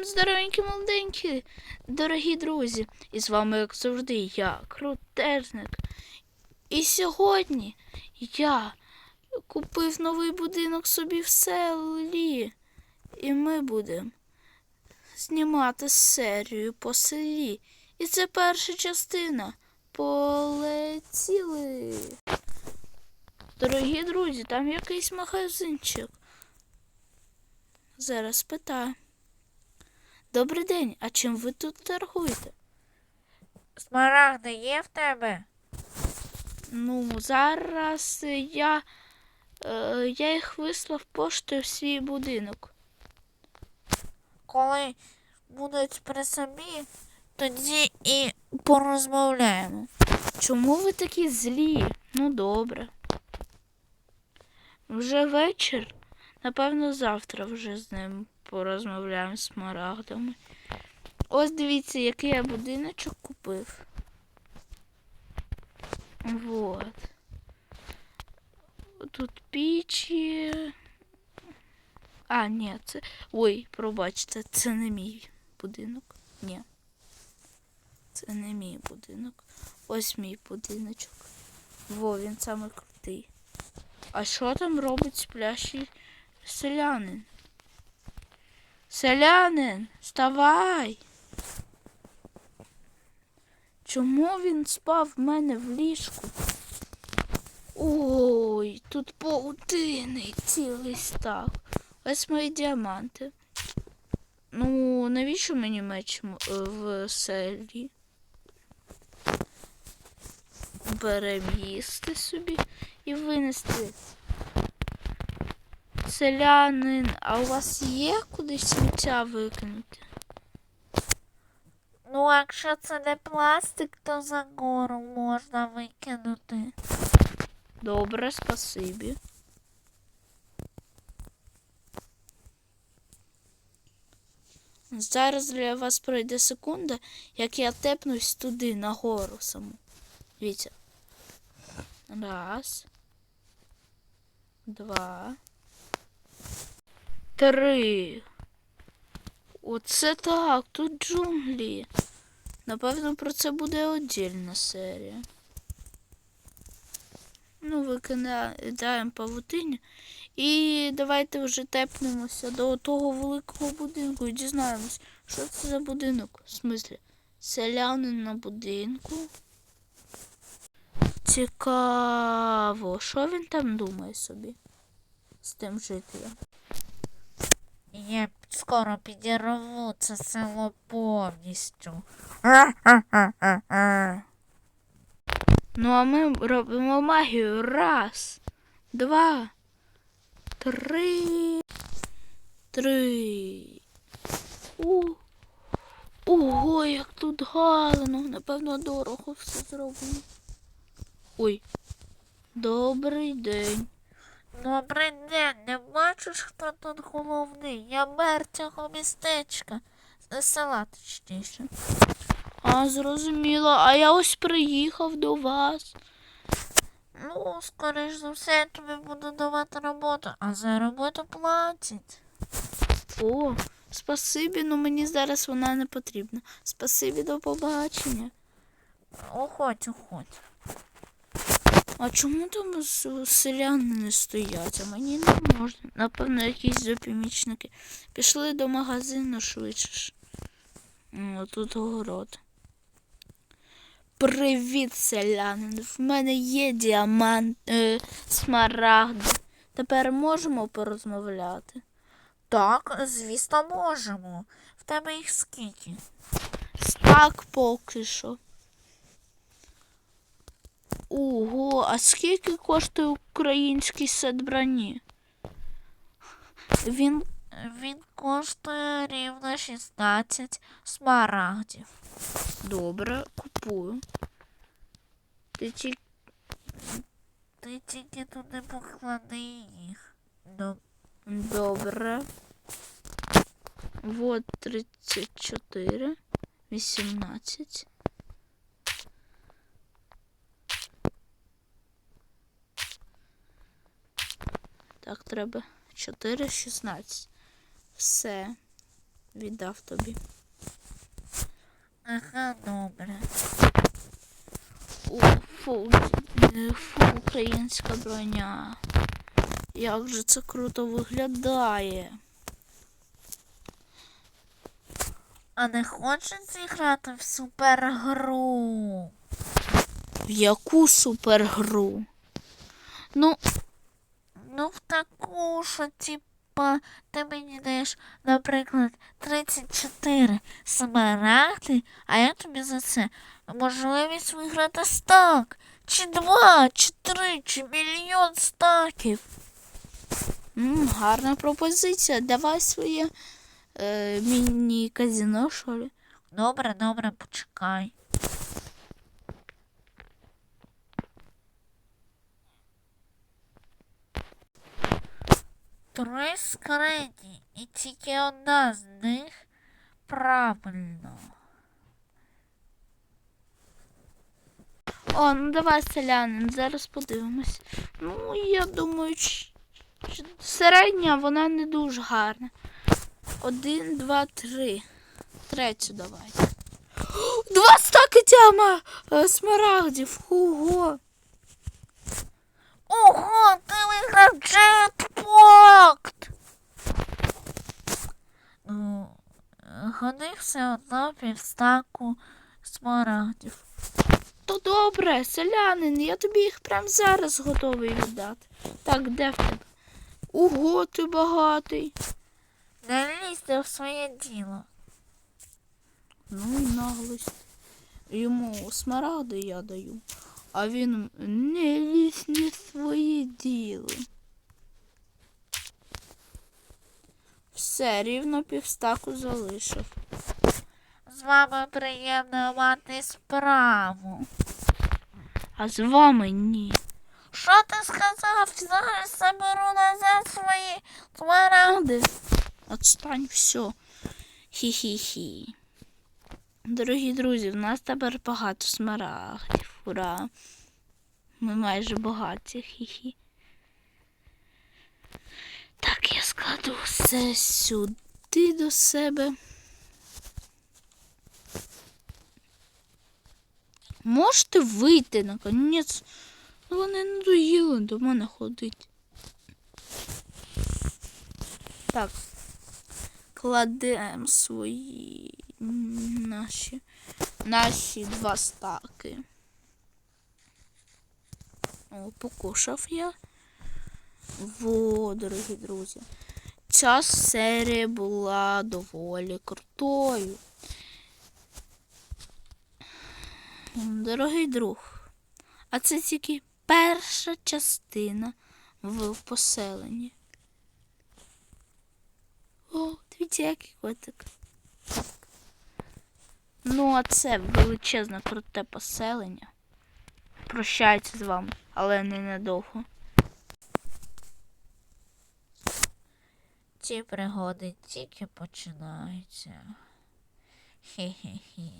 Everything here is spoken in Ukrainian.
Всім здоровенькі молоденькі, дорогі друзі! І з вами, як завжди, я, крутежник. І сьогодні я купив новий будинок собі в селі. І ми будемо знімати серію по селі. І це перша частина. Полетіли. Дорогі друзі, там якийсь магазинчик. Зараз питаю. Добрий день, а чим ви тут торгуєте? Смарагди є в тебе? Ну, зараз я, е, я їх вислав поштою в свій будинок. Коли будуть при собі, тоді і порозмовляємо. Чому ви такі злі? Ну, добре. Вже вечір. Напевно, завтра вже з ним порозмовляємо з смарагдами. Ось дивіться, який я будиночок купив. Вот. Тут пічі. А, ні, це. Ой, пробачте, це не мій будинок. Ні. Це не мій будинок. Ось мій будиночок. Во, він самий крутий. А що там робить сплящий селянин? Селянин, вставай! Чому він спав в мене в ліжку? Ой, тут паутини цілий став. Ось мої діаманти. Ну, навіщо мені меч е, в селі? Берем собі і винести. Селянин, а у вас є куди сміття викинути? Ну, якщо це не пластик, то за гору можна викинути. Добре, спасибі. Зараз для вас пройде секунда, як я тепнусь туди, на гору саму. Дивіться. Раз. Два. Три. Оце так, тут джунглі. Напевно, про це буде отдільна серія. Ну, викидаємо павутиння. І давайте вже тепнемося до того великого будинку і дізнаємось, що це за будинок. В смислі, селянин на будинку. Цікаво, що він там думає собі з тим жителем? Скоро підірву це село повністю. Ну, а ми робимо магію. Раз, два, три. Три. У. Ого, як тут гарно. Напевно, дорого все зроблено. Ой. Добрий день. Добрий день, не бачиш, хто тут головний? Я мер цього містечка. Села точніше. А, зрозуміло. А я ось приїхав до вас. Ну, скоріш за все, я тобі буду давати роботу, а за роботу платять. О, спасибі, ну мені зараз вона не потрібна. Спасибі, до побачення. Уходь, уходь. А чому там селяни не стоять? А мені не можна. Напевно, якісь допомічники. Пішли до магазину швидше. М, Тут город. Привіт, селянин. В мене є діамант, е, смарагди. Тепер можемо порозмовляти. Так, звісно, можемо. В тебе їх скільки? Так поки що. Ого, а скільки коштує український сет броні? Він Він коштує рівно 16 смарагдів. добре, купую. Ти ті... Ти тільки туди поклади їх. Добре. Вот 34, 18. Так, треба 4, 16. Все. віддав тобі. Ага, добре. О, фу, фу, українська броня. Як же це круто виглядає. А не хочеш зіграти в супергру? В яку супергру? Ну, Ну, в таку, що типа ти мені даєш, наприклад, 34 смарагди, а я тобі за це можливість виграти стак. Чи два, чи три, чи мільйон стаків. м, гарна пропозиція. Давай своє е, міні-казіно, що ли? Добре, добре, почекай. Три скрині, і тільки одна з них правильно. О, ну давай, селянин, зараз подивимось. Ну, я думаю, середня вона не дуже гарна. Один, два, три. Третю давай. Два стаки тяма е, смарагдів. Ого. Ого, ти виграв джетпот! Ну, гони все одно півстаку смарагдів. То добре, селянин, я тобі їх прямо зараз готовий віддати. Так, де в тебе? Ого, ти багатий. Не лізьте в своє діло. Ну і наглость. Йому смарагди я даю, а він не лізь не своє діло. Все, рівно півстаку залишив. З вами приємно мати справу. А з вами ні. Що ти сказав? Зараз заберу назад свої смарагди. Отстань, все. Хі-хі-хі. Дорогі друзі, в нас тепер багато смарагдів. Ура! Ми майже багаті. Хі-хі. Так, я складу все сюди до себе. Можете вийти, наконець. Ну, вони надоїли до мене ходити. Так. Кладемо свої наші, наші два стаки. О, покушав я. Во, дорогі друзі. Ця серія була доволі крутою. Дорогий друг, а це тільки перша частина в поселенні. О, дивіться, який котик. Ну, а це величезне круте поселення. Прощається з вами, але ненадовго. Ці пригоди тільки починаються. Хі-хі-хі.